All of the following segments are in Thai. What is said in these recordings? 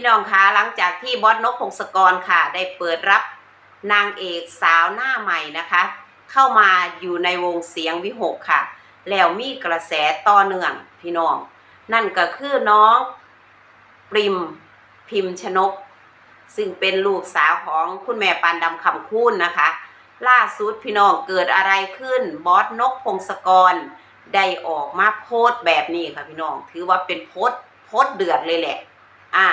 พี่น้องคะหลังจากที่บอสนกพงศกรค่ะ ได้เปิดรับนางเอกสาวหน้าใหม่นะคะ เข้ามาอยู่ในวงเสียงวิหกค่ะ แล้วมีกระแสต่อเนื่องพี่น้อง นั่นก็คือน้องปริมพิมพ์ชนก ซึ่งเป็นลูกสาวของคุณแม่ปานดำคำคูณนะคะ ล่าสุดพี่น้องเกิดอะไรขึ้นบอสนกพงศกรได้ออกมาโพสต์แบบนี้ค่ะพี่น้อง ถือว่าเป็นโพสต์โพสต์เดือดเลยแหละ อ่า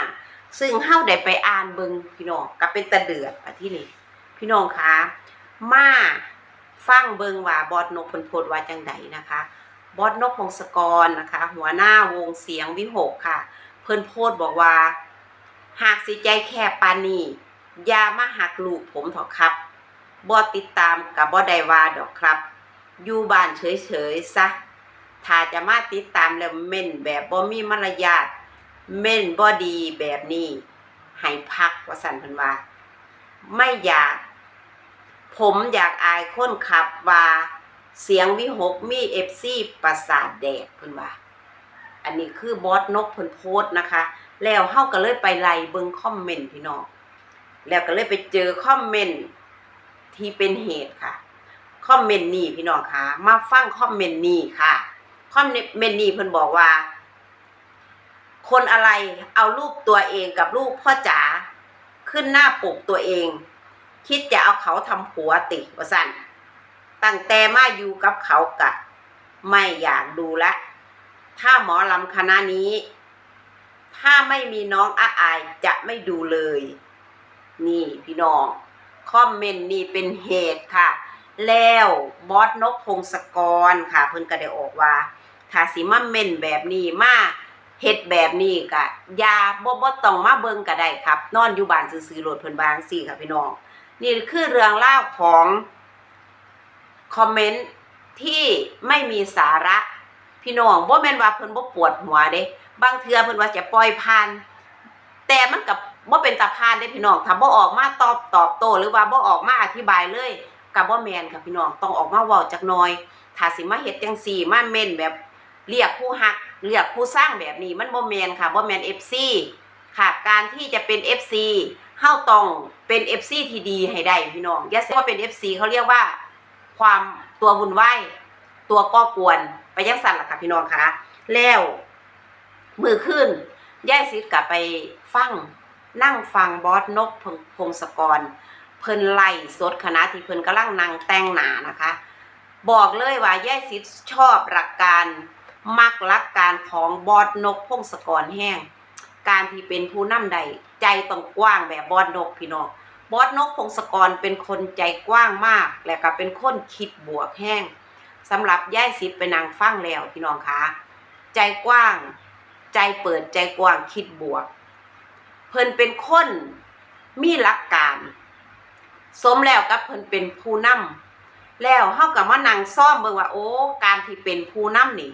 ซึ่งเฮาได้ไปอ่านเบิงพี่น้องก็เป็นตะเดือดอะที่นี่พี่น้องคะมาฟังเบิงว่าบอสนกพนโพสต์ว่าจังไดนะคะ บอสนกพงศกรนะคะ หัวหน้าวงเสียงวิหกค่ะ เพิ่นโพสต์บอกว่า หากสิใจแคบปานนี้อย่ามาหักลูกผมเถอะครับบ่ติดตามกับบ่ไดว่าดอกครับ อยู่บ้านเฉยๆซะถ้าจะมาติดตามแล้วเม่นแบบบ่มีมารยาท เม่นบ่ดีแบบนี้ให้พักว่าสันพิ่นว่า ไม่อยาก ผมอยากอายคนขับว่า เสียงวิหกมีเอฟซีประสาทแดกพิ่นว่า อันนี้คือบอสนกพนโพสนะคะ แล้วเฮาก็เลยไปไล่เบิงคอมเมนต์พี่น้องแล้วก็เลยไปเจอคอมเมนต์ที่เป็นเหตุค่ะคอมเมนต์นี้พี่น้องคะมาฟังคอมเมนต์นี้ค่ะคอมเมนต์นี้เพิ่นบอกว่า คนอะไรเอารูปตัวเองกับรูปพ่อจ๋าขึ้นหน้าปกตัวเอง คิดจะเอาเขาทำผัวติว่าสั่นตั้งแต่มาอยู่กับเขากะ ไม่อยากดูละ ถ้าหมอลำคณะนี้ ถ้าไม่มีน้องอาอายจะไม่ดูเลย นี่พี่น้อง คอมเมนต์นี่เป็นเหตุค่ะ แล้วบอสนกพงศกรค่ะ เพิ่นก็ได้ออกว่าถ้าสิมาเม่นแบบนี้มา เฮ็ดแบบนี้ก็ยาบ่บ่ต้องมาเบิ่งก็ได้ครับ นอนอยู่บ้านซื่อๆโลดเพิ่นบางซี่ค่ะพี่น้อง นี่คือเรื่องเล่าวของคอมเมนต์ที่ไม่มีสาระ พี่น้องบ่แม่นว่าเพิ่นบ่ปวดหัวเด้บางเทื่อเพิ่นว่าจะปล่อยผ่าน แต่มันกับบ่เป็นตาพานเด้พี่น้องถ้าบ่ออกมาตอบตอบโต้หรือว่าบ่ออกมาอธิบายเลยก็บ่แม่นค่ะพี่น้องต้องออกมาเว้าจักหน่อยถ้าสิมาเฮ็ดจังซี่มาเม่นแบบ เรียกผู้ฮักเรียกผู้สร้างแบบนี้มันบ่แมนค่ะบ่แม่น FC ค่ะ การที่จะเป็น FC เฮาต้องเป็น FC ที่ดีให้ได้พี่น้องอย่าเสียว่าเป็น FC เขาเรียกว่า ความตัววุ่นวายตัวก่อกวนไปยังสั่นล่ะค่ะพี่น้องคะแล้วมือขึ้นย่ายซิดกลับไปฟังนั่งฟังบอสนกพงพงศกร เพิ่นไล่สดคณะที่เพิ่นกำลังนั่งแต่งหนานะคะ บอกเลยว่าย่ายซิดชอบหลักการ มักลักการของบอสนกพงศกรแห้ง การที่เป็นผู้นำใด ใจต้องกว้างแบบบอสนกพี่น้องบอสนกพงศกรเป็นคนใจกว้างมาก และก็เป็นคนคิดบวกแห้งสำหรับย่ายสิทธิ์ไปนางฟังแล้วพี่น้องคะใจกว้าง ใจเปิดใจกว้างคิดบวก เพิ่นเป็นคนมีหลักการ สมแล้วกับเพิ่นเป็นผู้นำแล้วเฮากับมานั่งซ่อมเบิ่งว่าโอ้การที่เป็นผู้นำนี่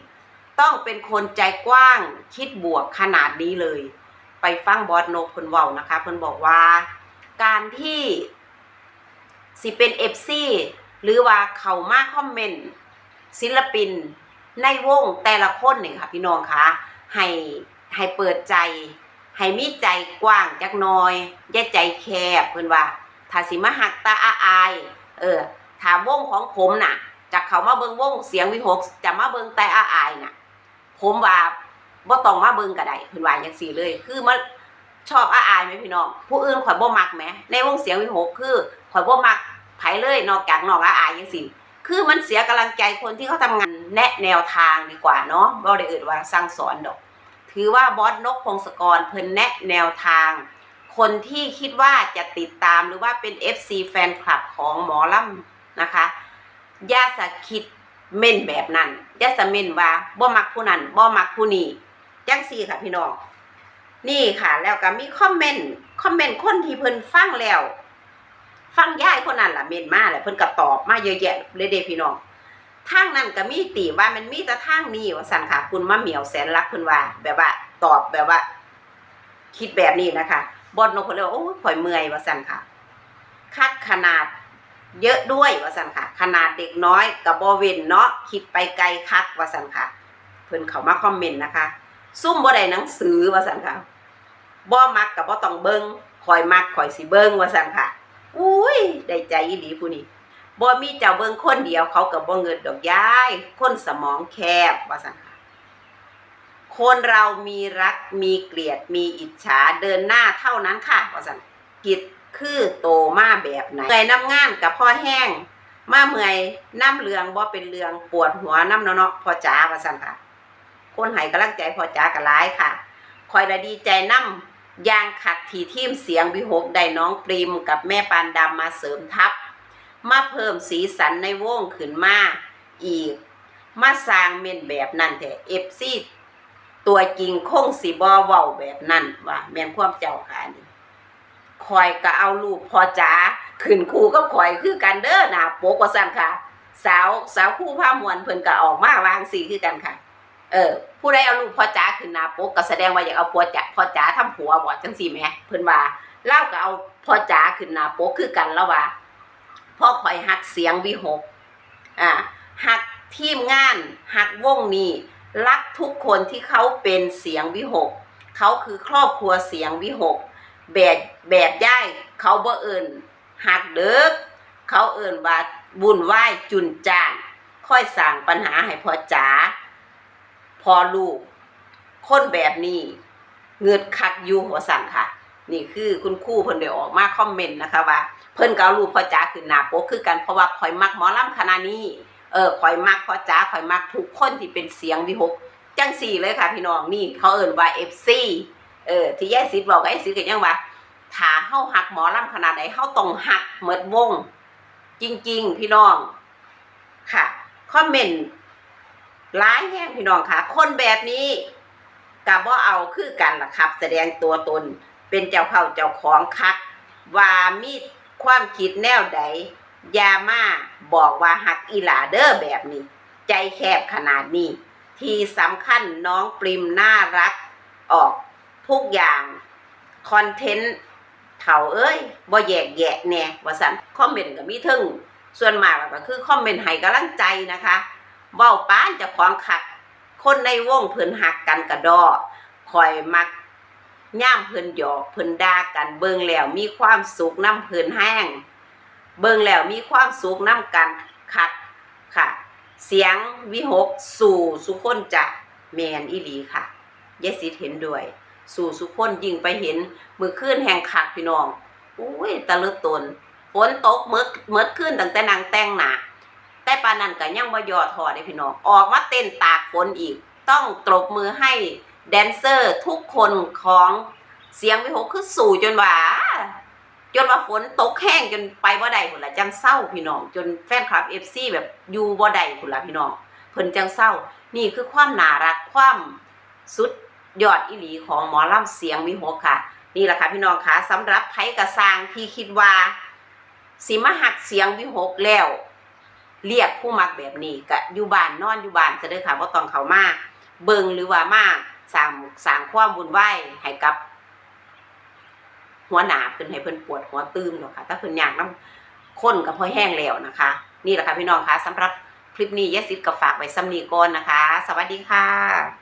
ต้องเป็นคนใจกว้างคิดบวกขนาดนี้เลย ไปฟังบอสโนกเพิ่นเว้านะคะเพิ่นบอกว่า การที่สิเป็นเอฟซีหรือว่าเขามาคอมเมนต์ศิลปินในวงแต่ละคนนี่ค่ะ พี่น้องคะให้ให้เปิดใจ ให้มีใจกว้างจักน้อยอย่าใจแคบเพิ่นว่าถ้าสิมาหักตาอาอาย เออถามวงของผมน่ะจากเขามาเบิงวงเสียงวิหกจะมาเบิงแต่อาอายน่ะ ผมว่าบ่ต้องมาเบิงก็ได้เพิ่นว่าจังซี่เลย คือมันชอบอาอายไหมพี่น้อง ผู้อื่นข่อยบ่มักแหมในวงเสียงวิหกคือข่อยบ่มักไผเลยนอกจากน้องอาอายจังซี่คือมันเสียกำลังใจคนที่เขาทำงานแนะแนวทางดีกว่าเนาะบ่ได้เอ่ยว่าสั่งสอนดอก ถือว่าบอสนกพงศกรเพิ่นแนะแนวทาง คนที่คิดว่าจะติดตามหรือว่าเป็น FC แฟนคลับของหมอลำนะคะ ย่าสะคิด เม่นแบบนั้นอย่าสะเม่นว่าบ่มักผู้นั้นบ่มักผู้นี้จังซี่ค่ะพี่น้องนี่ค่ะ แล้วก็มีคอมเมนต์คอมเมนต์คนที่เพิ่นฟังแล้ว ฟังยายคนนั้นล่ะเมนมาแล้วเพิ่นก็ตอบมาเยอะแยะเลยเด้พี่น้องทางนั้นก็มีติว่ามันมีแต่ทางนี้ว่าสันค่ะ คุณมะเหมียวแสนรักเพิ่นว่า แบบว่า ตอบแบบว่า คิดแบบนี้นะคะบอดนกเพิ่นเลยว่าโอ้ยข่อยเมื่อยว่าสันค่ะคักขนาด เยอะด้วยว่าสันค่ะ ขนาดเด็กน้อยกับบอเวนเนาะคิดไปไกลคักว่าสันค่ะ เพิ่นเขามาคอมเมนต์นะคะ ซุ่มบ่ได้หนังสือว่าสันค่ะบ่มักกับบ่ต้องเบิงคอยมักคอยสิเบิงว่าซั่นค่ะ อุ้ยได้ใจอีหลีผู้นี้บ่มีเจ้าเบิงคนเดียวเขาก็บ่เงินดอกย้าย คนสมองแคบว่าซั่นค่ะคนเรามีรักมีเกลียดมีอิจฉาเดินหน้าเท่านั้นค่ะว่าซั่นกิจ คือโตมาแบบไหนเมื่อยน้ำงานกับพ่อแห้ง มาเมื่อยน้ำเลืองบ่เป็นเรืองปวดหัวน้ำเนาะเนาะพ่อจ๋าว่าซั่นค่ะ คนให้กำลังใจพ่อจ๋าก็หลายค่ะคอยละดีใจน้ำยางขักทีทีมเสียงวิหกได้น้องปริมกับแม่ปานดำมาเสริมทัพ มาเพิ่มสีสันในวงขึ้นมาอีก มาสร้างเมนแบบนั้นแต่เอฟซีตัวจริงคงสีบอเว้าแบบนั้นว่าแม่นความเจ้าค่ะนี่ คอยก็เอารูปพอจ๋าขึ้นคู่กับคอยคือกันเด้อหน้าปกว่าซั่นค่ะ สาวสาวคู่ผ้ามวนเพิ่นก็ออกมาวางสีคือกันค่ะ เออ ผู้ใดเอารูปพ่อจ๋าขึ้นหน้าปกก็แสดงว่าอยากเอาพอจ๋าพ่อจ๋าทำผัวบ่จังซี่แหมเพิ่นว่าเล่าก็เอาพ่อจ๋าขึ้นหน้าปกคือกันแล้วว่าพ่อคอยหักเสียงวิหกอ่าหักทีมงานหักวงนี้รักทุกคนที่เขาเป็นเสียงวิหก เขาคือครอบครัวเสียงวิหก แบบแบบย่ายเขาบ่เอิญหักเด้อเขาเอิญว่าบุญไหวจุนจานค่อยสั่งปัญหาให้พอจ๋าพอลูก คนแบบนี้เงือดคักอยู่หัวสั่งค่ะ นี่คือคุณครู่เพิ่นได้ออกมาคอมเมนต์นะคะว่า เพิ่นก็เอารูปพ่อจ๋าขึ้นหน้าโปกคือกันเพราะว่าข่อยมักหมอลำคณะนี้เออข่อยมักพ่อจ๋าข่อยมักทุกคนที่เป็นเสียงวิหกจังสี่เลยค่ะพี่น้องนี่เขาเอินว่า FC เออที่ยายสิทธิ์บอกกับยายสิทธิ์ก็ยังว่าถ้าเฮาหักหมอลำขนาดไหนเฮาต้องหักเหมือนวง จริง ๆ พี่น้อง ค่ะคอมเมนต์หลายแห้งพี่น้องค่ะ คนแบบนี้กับว่าเอาคือกันล่ะครับ แสดงตัวตนเป็นเจ้าเข้าเจ้าของคัก ว่ามีความคิดแนวใดยามาบอกว่าหักอีหลาเด้อแบบนี้ ใจแคบขนาดนี้ ที่สำคัญน้องปริมน่ารักออก ทุกอย่างคอนเทนต์เถาเอ้ยบ่แยกแยะแน่ว่าสันคอมเมนต์ก็มีทึ่งส่วนมากก็คือคอมเมนต์ให้กำลังใจนะคะเว้าป้านจะของขัด คนในวงเพิ่นหักกันกระดอคอยมักย่ามเพิ่นหยอกเพิ่นด่ากันเบิ่งแล้วมีความสุขน้ำเพิ่นแห้ง เบิ่งแล้วมีความสุขน้ำกันคักค่ะ เสียงวิหกสู่สุคนจะแมนอีหลีค่ะยายสิทธิ์เห็นด้วย สู่สุคนยิ่งไปเห็นมือขึ้นแห่งคักพี่น้องอุ้ยตะลึกตนฝนตกเมื่อเมื่อขึ้นตั้งแต่นางแต่งหนาแต่ปานนันก็ยังบ่ยอทอได้พี่น้องออกมาเต้นตากฝนอีก ต้องตบมือให้แดนเซอร์ทุกคนของเสียงวิหกคือสู่จนว่าจนว่าฝนตกแห้งจนไปบ่ได้พุ่นละจังเศร้าพี่น้อง จนแฟนคลับ FC แบบอยู่บ่ได้พุ่นละพี่น้องเพิ่นจังเศร้า นี่คือความน่ารักความสุด ยอดอีหลีของหมอลำเสียงวิหกค่ะ นี่แหละค่ะพี่น้องค่ะสำหรับไผกระสร้างที่คิดว่าสิมาหักเสียงวิหกแล้ว เรียกผู้มักแบบนี้ก็อยู่บ้านนอนอยู่บ้านจะเด้อค่ะบ่ต้องเขามาเบิงหรือว่ามาสร้างสร้างความวุ่นวให้กับ หัวหนาเพิ่นให้เพิ่นปวดหัวตื้มหรอกค่ะถ้าเพิ่นอยากน้ำข้นกับพอแห้งแล้วนะคะ นี่แหละค่ะพี่น้องคะสำหรับคลิปนี้ยายซิดก็ฝากไว้ซ้ำนี้ก่อนนะคะ สวัสดีค่ะ